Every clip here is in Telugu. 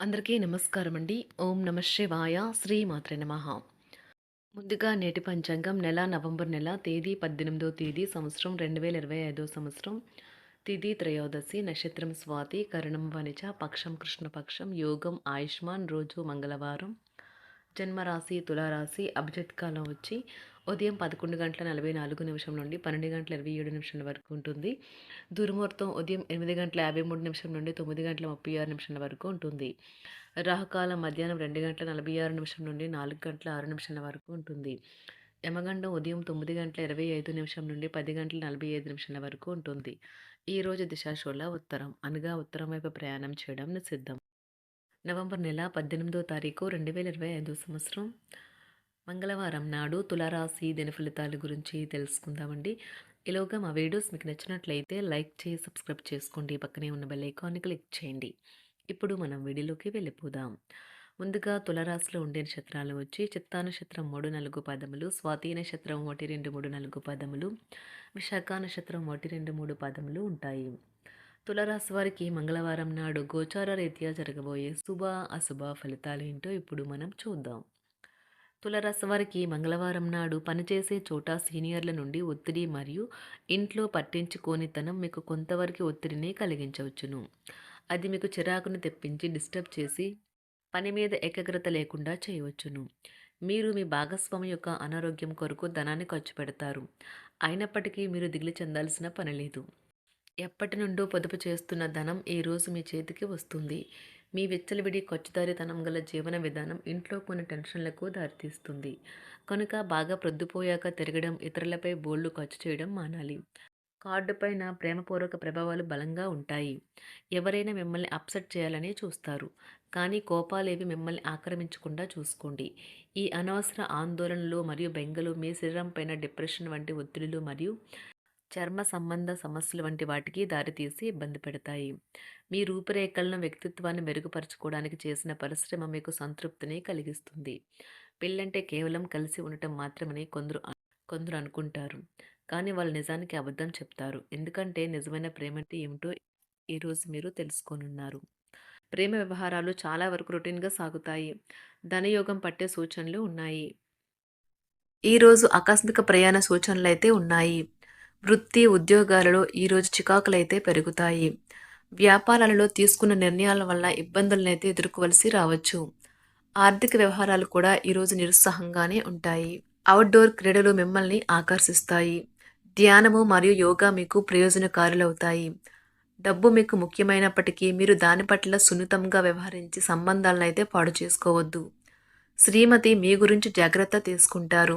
అందరికీ నమస్కారం అండి. ఓం నమ శివాయ. శ్రీ మాత్ర నమ. ముందుగా నేటి పంచాంగం నెల నవంబర్ నెల తేదీ పద్దెనిమిదో తేదీ సంవత్సరం రెండు వేల ఇరవై ఐదో సంవత్సరం. తిథి త్రయోదశి నక్షత్రం స్వాతి కరణం వనిజ పక్షం కృష్ణపక్షం యోగం ఆయుష్మాన్ రోజు మంగళవారం. జన్మరాశి తులారాశి అభిజిత్ కాలం వచ్చి ఉదయం పదకొండు గంటల నలభై నాలుగు నిమిషం నుండి పన్నెండు గంటల ఇరవై ఏడు నిమిషాల వరకు ఉంటుంది. దుర్ముహూర్తం ఉదయం ఎనిమిది గంటల యాభై మూడు నిమిషం నుండి తొమ్మిది గంటల ముప్పై ఆరు నిమిషాల వరకు ఉంటుంది. రాహుకాలం మధ్యాహ్నం రెండు గంటల నలభై ఆరు నిమిషం నుండి నాలుగు గంటల ఆరు నిమిషాల వరకు ఉంటుంది. యమగండం ఉదయం తొమ్మిది గంటల ఇరవై ఐదు నిమిషం నుండి పది గంటల నలభై ఐదు నిమిషాల వరకు ఉంటుంది. ఈరోజు దిశాశోళ ఉత్తరం అనగా ఉత్తరం వైపు ప్రయాణం చేయడం నిషిద్ధం నవంబర్ నెల పద్దెనిమిదో తారీఖు రెండు వేల ఇరవై ఐదో సంవత్సరం. మంగళవారం నాడు తులారాశి దిన ఫలితాల గురించి తెలుసుకుందామండి. ఈలోగా మా వీడియోస్ మీకు నచ్చినట్లయితే లైక్ చేసి సబ్స్క్రైబ్ చేసుకోండి. పక్కనే ఉన్న బెల్ ఐకాన్ని క్లిక్ చేయండి. ఇప్పుడు మనం వీడియోలోకి వెళ్ళిపోదాం. ముందుగా తులరాశిలో ఉండే నక్షత్రాలు వచ్చి చిత్తా నక్షత్రం మూడు నాలుగు పదములు స్వాతి నక్షత్రం ఒకటి రెండు మూడు నాలుగు పదములు విశాఖ నక్షత్రం ఒకటి రెండు మూడు పదములు ఉంటాయి. తులరాశి వారికి మంగళవారం నాడు గోచార రీత్యా జరగబోయే శుభ అశుభ ఫలితాలు ఏంటో ఇప్పుడు మనం చూద్దాం. తులరాశి వారికి మంగళవారం నాడు పనిచేసే చోట సీనియర్ల నుండి ఒత్తిడి మరియు ఇంట్లో పట్టించుకోనితనం మీకు కొంతవరకు ఒత్తిడిని కలిగించవచ్చును. అది మీకు చిరాకును తెప్పించి డిస్టర్బ్ చేసి పని మీద ఏకాగ్రత లేకుండా చేయవచ్చును. మీరు మీ భాగస్వామి యొక్క అనారోగ్యం కొరకు ధనాన్ని ఖర్చు పెడతారు. అయినప్పటికీ మీరు దిగులు చెందాల్సిన పని లేదు. ఎప్పటి నుండో పొదుపు చేస్తున్న ధనం ఈరోజు మీ చేతికి వస్తుంది. మీ విచ్చలవిడి ఖర్చుదారితనం గల జీవన విధానం ఇంట్లో కొన్ని టెన్షన్లకు దారితీస్తుంది. కనుక బాగా ప్రొద్దుపోయాక తిరగడం ఇతరులపై బోళ్ళు ఖర్చు చేయడం మానాలి. కార్డు పైన ప్రేమపూర్వక ప్రభావాలు బలంగా ఉంటాయి. ఎవరైనా మిమ్మల్ని అప్సెట్ చేయాలని చూస్తారు. కానీ కోపాలేవి మిమ్మల్ని ఆక్రమించకుండా చూసుకోండి. ఈ అనవసర ఆందోళనలు మరియు బెంగలు మీ శరీరం పైన డిప్రెషన్ వంటి ఒత్తిడులు మరియు చర్మ సంబంధ సమస్యలు వంటి వాటికి దారితీసి ఇబ్బంది పెడతాయి. మీ రూపురేఖలను వ్యక్తిత్వాన్ని మెరుగుపరచుకోవడానికి చేసిన పరిశ్రమ మీకు సంతృప్తిని కలిగిస్తుంది. పెళ్ళంటే కేవలం కలిసి ఉండటం మాత్రమని కొందరు కొందరు అనుకుంటారు. కానీ వాళ్ళు నిజానికి అబద్ధం చెప్తారు. ఎందుకంటే నిజమైన ప్రేమ అంటే ఏమిటో ఈరోజు మీరు తెలుసుకోనున్నారు. ప్రేమ వ్యవహారాలు చాలా వరకు రొటీన్గా సాగుతాయి. ధనయోగం పట్టే సూచనలు ఉన్నాయి. ఈరోజు ఆకస్మిక ప్రయాణ సూచనలు అయితే ఉన్నాయి. వృత్తి ఉద్యోగాలలో ఈరోజు చికాకులైతే పెరుగుతాయి. వ్యాపారాలలో తీసుకున్న నిర్ణయాల వల్ల ఇబ్బందులనైతే ఎదుర్కోవలసి రావచ్చు. ఆర్థిక వ్యవహారాలు కూడా ఈరోజు నిరుత్సాహంగానే ఉంటాయి. అవుట్డోర్ క్రీడలు మిమ్మల్ని ఆకర్షిస్తాయి. ధ్యానము మరియు యోగా మీకు ప్రయోజనకారులవుతాయి. డబ్బు మీకు ముఖ్యమైనప్పటికీ మీరు దాని పట్ల సున్నితంగా వ్యవహరించి సంబంధాలను అయితే పాడు చేసుకోవద్దు. శ్రీమతి మీ గురించి జాగ్రత్త తీసుకుంటారు.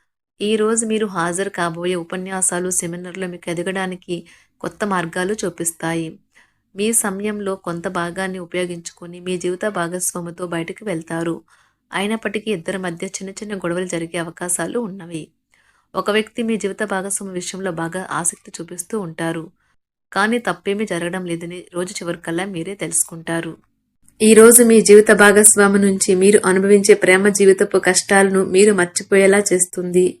ఈరోజు మీరు హాజరు కాబోయే ఉపన్యాసాలు సెమినార్లు మీకు ఎదగడానికి కొత్త మార్గాలు చూపిస్తాయి. మీ సమయంలో కొంత భాగాన్ని ఉపయోగించుకొని మీ జీవిత భాగస్వామితో బయటకు వెళ్తారు. అయినప్పటికీ ఇద్దరి మధ్య చిన్న చిన్న గొడవలు జరిగే అవకాశాలు ఉన్నవి. ఒక వ్యక్తి మీ జీవిత భాగస్వామి విషయంలో బాగా ఆసక్తి చూపిస్తూ ఉంటారు. కానీ తప్పేమీ జరగడం లేదని రోజు చివరికల్లా మీరే తెలుసుకుంటారు. ఈరోజు మీ జీవిత భాగస్వామి నుంచి మీరు అనుభవించే ప్రేమ జీవితపు కష్టాలను మీరు మర్చిపోయేలా చేస్తుంది.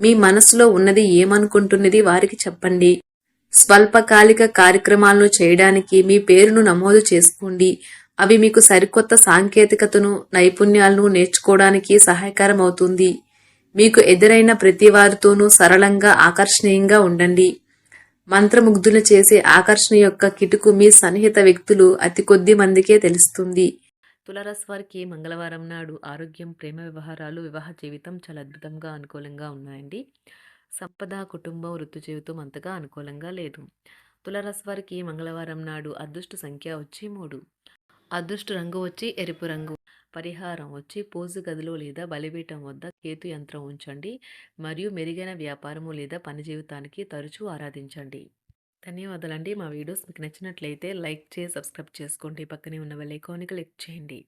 మీ మనసులో ఉన్నది ఏమనుకుంటున్నది వారికి చెప్పండి. స్వల్పకాలిక కార్యక్రమాలను చేయడానికి మీ పేరును నమోదు చేసుకోండి. అవి మీకు సరికొత్త సాంకేతికతను నైపుణ్యాలను నేర్చుకోవడానికి సహాయకరం అవుతుంది మీకు ఎదురైన ప్రతి వారితోనూ సరళంగా ఆకర్షణీయంగా ఉండండి. మంత్రముగ్ధులు చేసే ఆకర్షణ యొక్క కిటుకు మీ సన్నిహిత వ్యక్తులు అతి కొద్ది మందికే తెలుస్తుంది. తులరాశి వారికి మంగళవారం నాడు ఆరోగ్యం ప్రేమ వ్యవహారాలు వివాహ జీవితం చాలా అద్భుతంగా అనుకూలంగా ఉన్నాయండి. సంపద కుటుంబం వృత్తి జీవితం అంతగా అనుకూలంగా లేదు. తులరాశి వారికి మంగళవారం నాడు అదృష్ట సంఖ్య వచ్చి మూడు. అదృష్ట రంగు వచ్చి ఎరుపు రంగు. పరిహారం వచ్చి పోజు గదిలో లేదా బలిపీఠం వద్ద కేతు యంత్రం ఉంచండి. మరియు మెరుగైన వ్యాపారము లేదా పని జీవితానికి తరచూ ఆరాధించండి. ధన్యవాదాలండి. మా వీడియోస్ మీకు నచ్చినట్లయితే లైక్ చేసి సబ్స్క్రైబ్ చేసుకోండి. పక్కనే ఉన్న వెళ్ళే ఐకాన్ని క్లిక్ చేయండి.